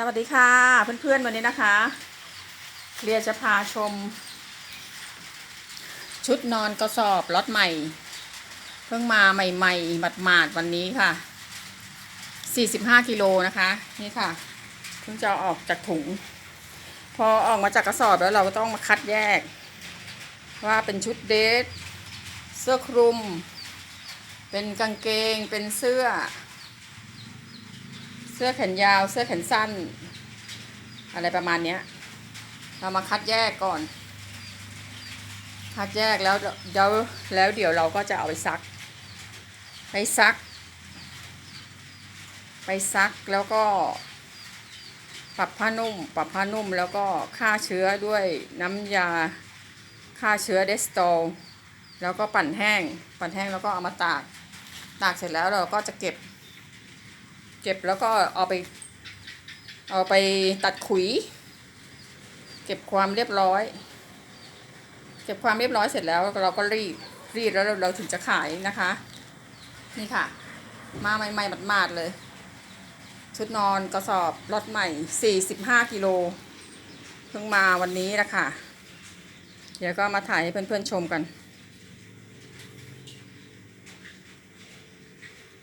สวัสดีค่ะเพื่อนๆวันนี้นะคะเรียจะพาชม ชุดนอนกระสอบล็อตใหม่ เพิ่งมาใหม่ๆหมาดๆวันนี้ค่ะ 45กิโลนะคะนี่ค่ะเพิ่งจะอออกจากถุง พอออกมาจากกระสอบแล้วเราก็ต้องมาคัดแยก ว่าเป็นชุดเดทเสื้อคลุม เป็นกางเกงเป็นเสื้อ เสื้อแขนยาว เสื้อแขนสั้น อะไรประมาณเนี้ย เรามาคัดแยกก่อน คัดแยกแล้วเดี๋ยวแล้วเดี๋ยวเราก็จะเอาไปซัก ไปซัก ไปซักแล้วก็ ปรับผ้านุ่ม ปรับผ้านุ่มแล้วก็ฆ่าเชื้อด้วยน้ำยาฆ่าเชื้อเดสโตแล้วก็ปั่นแห้ง ปั่นแห้งแล้วก็เอามาตาก ตากเสร็จแล้วเราก็จะเก็บ เก็บแล้วก็เอาไป เอาไปตัดขุย เก็บความเรียบร้อย เก็บความเรียบร้อยเสร็จแล้วเราก็รีดรีดแล้วเราถึงจะขายนะคะ นี่ค่ะ มาใหม่ๆหมาดๆเลย ชุดนอนกระสอบรถใหม่ 45กิโลเพิ่งมาวันนี้ละค่ะ เดี๋ยวก็มาถ่ายให้เพื่อนๆชมกัน